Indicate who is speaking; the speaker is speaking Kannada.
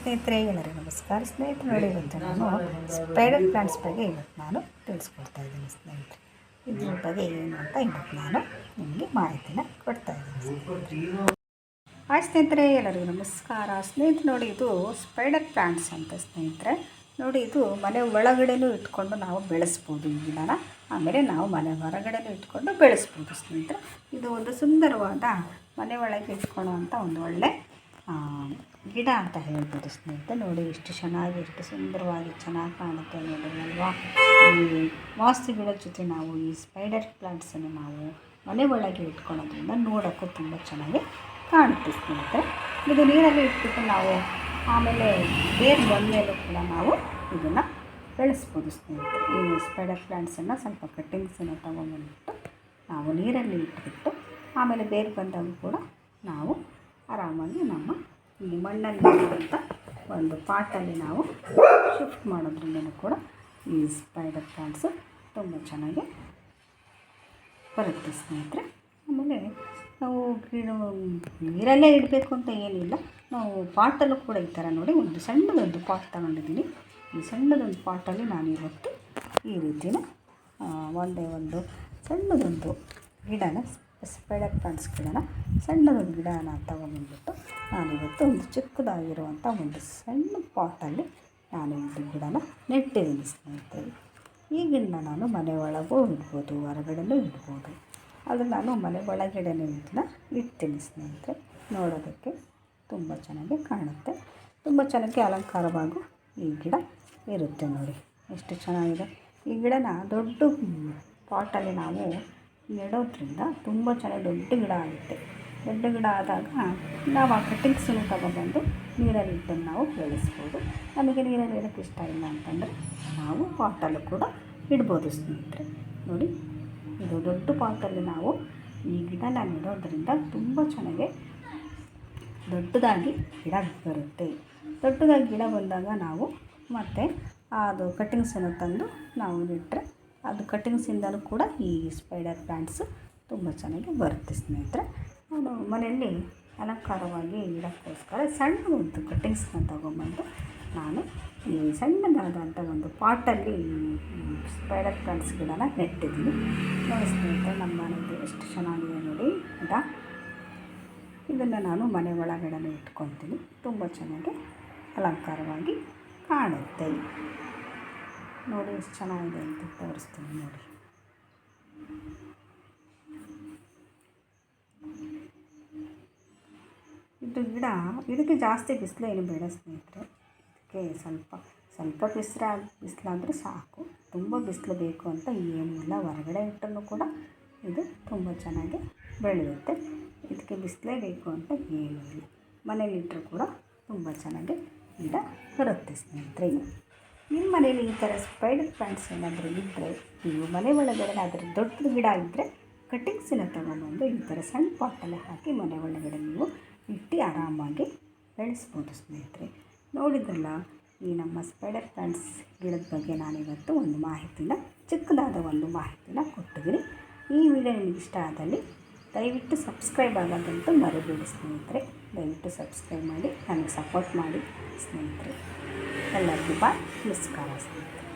Speaker 1: ಸ್ನೇಹಿತರೆ ಎಲ್ಲರಿಗೂ ನಮಸ್ಕಾರ. ಸ್ನೇಹಿತರು ನೋಡಿ, ಇವತ್ತು ನಾನು ಸ್ಪೈಡರ್ ಪ್ಲಾಂಟ್ಸ್ ಬಗ್ಗೆ ಇವತ್ತು ನಾನು ತಿಳಿಸ್ಕೊಡ್ತಾ ಇದ್ದೀನಿ ಸ್ನೇಹಿತರೆ. ಇದ್ರ ಬಗ್ಗೆ ಏನು ಅಂತ ಇವತ್ತು ನಾನು ನಿಮಗೆ ಮಾಹಿತಿನ ಕೊಡ್ತಾ ಇದ್ದೀನಿ ಹಾಯ್ ಸ್ನೇಹಿತರೆ, ಎಲ್ಲರಿಗೂ ನಮಸ್ಕಾರ. ಸ್ನೇಹಿತರು ನೋಡಿ, ಇದು ಸ್ಪೈಡರ್ ಪ್ಲಾಂಟ್ಸ್ ಅಂತ ಸ್ನೇಹಿತರೆ. ನೋಡಿ, ಇದು ಮನೆ ಒಳಗಡೆನೂ ಇಟ್ಕೊಂಡು ನಾವು ಬೆಳೆಸ್ಬೋದು ಈ ಗಿಡನ ಆಮೇಲೆ ನಾವು ಮನೆ ಹೊರಗಡೆನೂ ಇಟ್ಕೊಂಡು ಬೆಳೆಸ್ಬೋದು ಸ್ನೇಹಿತರೆ. ಇದು ಒಂದು ಸುಂದರವಾದ ಮನೆ ಒಳಗೆ ಇಟ್ಕೊಳ್ಳುವಂಥ ಒಂದು ಒಳ್ಳೆ ಗಿಡ ಅಂತ ಹೇಳ್ಬೋದು ಸ್ನೇಹಿತ ನೋಡಿ, ಎಷ್ಟು ಚೆನ್ನಾಗಿ, ಎಷ್ಟು ಸುಂದರವಾಗಿ ಚೆನ್ನಾಗಿ ಕಾಣುತ್ತೆ ನೋಡಿ ಅಲ್ವಾ ಈ ವಾಸ್ತು ಗಿಡದ ಜೊತೆ ನಾವು ಈ ಸ್ಪೈಡರ್ ಪ್ಲಾಂಟ್ಸನ್ನು ನಾವು ಮನೆ ಒಳಗೆ ಇಟ್ಕೊಳ್ಳೋದ್ರಿಂದ ನೋಡೋಕ್ಕೂ ತುಂಬ ಚೆನ್ನಾಗಿ ಕಾಣುತ್ತೆ ಸ್ನೇಹಿತರೆ. ಇದು ನೀರಲ್ಲಿ ಇಟ್ಬಿಟ್ಟು ನಾವು ಆಮೇಲೆ ಬೇರೆ ಬಂದಮೇಲೂ ಕೂಡ ನಾವು ಇದನ್ನು ಬೆಳೆಸ್ಬೋದು ಸ್ನೇಹಿತರೆ. ಈ ಸ್ಪೈಡರ್ ಪ್ಲಾಂಟ್ಸನ್ನು ಸ್ವಲ್ಪ ಕಟ್ಟಿಂಗ್ಸನ್ನು ತೊಗೊಂಡ್ಬಂದ್ಬಿಟ್ಟು ನಾವು ನೀರಲ್ಲಿ ಇಟ್ಬಿಟ್ಟು ಆಮೇಲೆ ಬೇರೆ ಬಂದಾಗ ಕೂಡ ನಾವು ಆರಾಮಾಗಿ ನಮ್ಮ ಈ ಮಣ್ಣಲ್ಲಿ ಇರುವಂಥ ಒಂದು ಪಾಟಲ್ಲಿ ನಾವು ಶಿಫ್ಟ್ ಮಾಡೋದ್ರಿಂದ ಕೂಡ ಈ ಸ್ಪೈಡರ್ ಪ್ಲಾಂಟ್ಸು ತುಂಬ ಚೆನ್ನಾಗಿ ಬರುತ್ತೆ ಸ್ನೇಹಿತರೆ. ಆಮೇಲೆ ನಾವು ಗಿಡ, ನೀರಲ್ಲೇ ಇಡಬೇಕು ಅಂತ ಏನಿಲ್ಲ. ನಾವು ಪಾಟಲ್ಲೂ ಕೂಡ ಈ ಥರ ನೋಡಿ ಒಂದು ಸಣ್ಣದೊಂದು ಪಾಟ್ ತಗೊಂಡಿದ್ದೀನಿ. ಈ ಸಣ್ಣದೊಂದು ಪಾಟಲ್ಲಿ ನಾನು ಇವತ್ತು ಈ ರೀತಿಯ ಒಂದೇ ಒಂದು ಸಣ್ಣದೊಂದು ಗಿಡನ ಸ್ಪೈಡರ್ ಪ್ಲಾಂಟ್ಸ್ ಗಿಡನ ಸಣ್ಣದೊಂದು ಗಿಡನ ನಾನು ನಾನಿವತ್ತು ಒಂದು ಚಿಕ್ಕದಾಗಿರುವಂಥ ಒಂದು ಸಣ್ಣ ಪಾಟಲ್ಲಿ ನಾನು ಒಂದು ಗಿಡನ ನೆಟ್ಟಿದ್ದೀನಿ ಸ್ನೇಹಿತರೆ ಈ ಗಿಡನ ನಾನು ಮನೆ ಒಳಗೂ ಇಡ್ಬೋದು, ಹೊರಗಡೆನೂ ಇಡ್ಬೋದು. ಆದರೆ ನಾನು ಮನೆ ಒಳಗಡೆನೇ ಇದನ್ನ ಇಡ್ತೀನಿ ಸ್ನೇಹಿತರೆ ನೋಡೋದಕ್ಕೆ ತುಂಬ ಚೆನ್ನಾಗಿ ಕಾಣುತ್ತೆ. ತುಂಬ ಚೆನ್ನಾಗಿ ಅಲಂಕಾರವಾಗೂ ಈ ಗಿಡ ಇರುತ್ತೆ ನೋಡಿ. ಎಷ್ಟು ಚೆನ್ನಾಗಿದೆ. ಈ ಗಿಡನ ದೊಡ್ಡ ಪಾಟಲ್ಲಿ ನಾವು ನೆಡೋದ್ರಿಂದ ತುಂಬ ಚೆನ್ನಾಗಿ ದೊಡ್ಡ ಗಿಡ ಆಗುತ್ತೆ. ದೊಡ್ಡ ಗಿಡ ಆದಾಗ ನಾವು ಆ ಕಟ್ಟಿಂಗ್ಸನ್ನು ತಗೊಬಂದು ನೀರಲ್ಲಿ ನಾವು ಬೆಳೆಸ್ಬೋದು. ನಮಗೆ ನೀರಲ್ಲಿ ಇಡೋಕ್ಕೆ ಇಷ್ಟ ಇಲ್ಲ ಅಂತಂದರೆ ನಾವು ಪಾಟಲ್ಲೂ ಕೂಡ ಇಡ್ಬೋದು ಸ್ನೇಹಿತರೆ. ನೋಡಿ, ಇದು ದೊಡ್ಡ ಪಾಟಲ್ಲಿ ನಾವು ಈ ಗಿಡನ ನೆಡೋದ್ರಿಂದ ತುಂಬ ಚೆನ್ನಾಗಿ ದೊಡ್ಡದಾಗಿ ಗಿಡ ಬರುತ್ತೆ. ದೊಡ್ಡದಾಗಿ ಗಿಡ ಬಂದಾಗ ನಾವು ಮತ್ತೆ ಅದು ಕಟ್ಟಿಂಗ್ಸನ್ನು ತಂದು ನಾವು ನೆಟ್ಟರೆ ಅದು ಕಟ್ಟಿಂಗ್ಸಿಂದಲೂ ಕೂಡ ಈ ಸ್ಪೈಡರ್ ಪ್ಯಾಂಟ್ಸು ತುಂಬ ಚೆನ್ನಾಗಿ ಬರುತ್ತೆ ಸ್ನೇಹಿತರೆ. ನಾನು ಮನೆಯಲ್ಲಿ ಅಲಂಕಾರವಾಗಿ ಇಡೋಕ್ಕೋಸ್ಕರ ಸಣ್ಣ ಒಂದು ಕಟ್ಟಿಂಗ್ಸ್ನ ತಗೊಂಬಂದು ನಾನು ಈ ಸಣ್ಣದಾದಂಥ ಒಂದು ಪಾಟಲ್ಲಿ ಸ್ಪೈಡರ್ ಪ್ಲಾಂಟ್ಸ್ ಗಿಡನ ನೆಟ್ಟಿದ್ದೀನಿ. ನೋಡಿ ಸ್ನೇಹಿತರೆ, ನಮ್ಮ ಮನೆಯಲ್ಲಿ ಎಷ್ಟು ಚೆನ್ನಾಗಿದೆ ನೋಡಿ. ಗಿಡ ಇದನ್ನು ನಾನು ಮನೆ ಒಳಗಡೆ ಇಟ್ಕೊತೀನಿ ತುಂಬ ಚೆನ್ನಾಗಿ ಅಲಂಕಾರವಾಗಿ ಕಾಣುತ್ತೆ. ನೋಡಿ ಎಷ್ಟು ಚೆನ್ನಾಗಿದೆ ಅಂತ ತೋರಿಸ್ತೀನಿ ನೋಡಿ. ಇದು ಗಿಡ, ಇದಕ್ಕೆ ಜಾಸ್ತಿ ಬಿಸಿಲೇನು ಬೇಡ ಸ್ನೇಹಿತರೆ. ಇದಕ್ಕೆ ಸ್ವಲ್ಪ ಸ್ವಲ್ಪ ಬಿಸಿಲ ಬಿಸಿಲಾದರೂ ಸಾಕು. ತುಂಬ ಬಿಸಿಲು ಬೇಕು ಅಂತ ಏನಿಲ್ಲ. ಹೊರಗಡೆ ಇಟ್ಟರೂ ಕೂಡ ಇದು ತುಂಬ ಚೆನ್ನಾಗಿ ಬೆಳೆಯುತ್ತೆ. ಇದಕ್ಕೆ ಬಿಸಿಲೇ ಬೇಕು ಅಂತ ಏನೂ ಇಲ್ಲ. ಮನೇಲಿಟ್ಟರೂ ಕೂಡ ತುಂಬ ಚೆನ್ನಾಗಿ ಗಿಡ ಬರುತ್ತೆ ಸ್ನೇಹಿತರೆ. ನಿಮ್ಮ ಮನೇಲಿ ಈ ಥರ ಸ್ಪೈಡರ್ ಪ್ಲಾಂಟ್ಸ್ ಏನಾದರೂ ಇದ್ದರೆ ನೀವು ಮನೆ ಒಳಗಡೆ ಅದರ ದೊಡ್ಡ ಗಿಡ ಇದ್ದರೆ ಕಟಿಂಗ್ಸನ್ನು ತೊಗೊಂಬಂದು ಈ ಥರ ಸಣ್ಣ ಪಾಟಲ್ಲಿ ಹಾಕಿ ಮನೆ ಒಳಗಡೆ ನೀವು ಇಟ್ಟು ಆರಾಮಾಗಿ ಬೆಳೆಸ್ಬೋದು ಸ್ನೇಹಿತರೆ. ನೋಡಿದ್ರಲ್ಲ, ಈ ನಮ್ಮ ಸ್ಪೈಡರ್ ಪ್ಲಾಂಟ್ಸ್ ಗಿಡದ ಬಗ್ಗೆ ನಾನಿವತ್ತು ಒಂದು ಮಾಹಿತಿನ, ಚಿಕ್ಕದಾದ ಒಂದು ಮಾಹಿತಿನ ಕೊಟ್ಟಿದ್ದೀನಿ. ಈ ವಿಡಿಯೋ ನಿಮಗೆ ಇಷ್ಟ ಆದಲ್ಲಿ ದಯವಿಟ್ಟು ಸಬ್ಸ್ಕ್ರೈಬ್ ಆಗೋದಂತೂ ಮರಿಬೇಡಿ ಸ್ನೇಹಿತರೆ. ದಯವಿಟ್ಟು ಸಬ್ಸ್ಕ್ರೈಬ್ ಮಾಡಿ, ನನಗೆ ಸಪೋರ್ಟ್ ಮಾಡಿ ಸ್ನೇಹಿತರೆ. ಎಲ್ಲರಿಗೂ ಬಾಯ್ ನಮಸ್ಕಾರ ಸ್ನೇಹಿತರೆ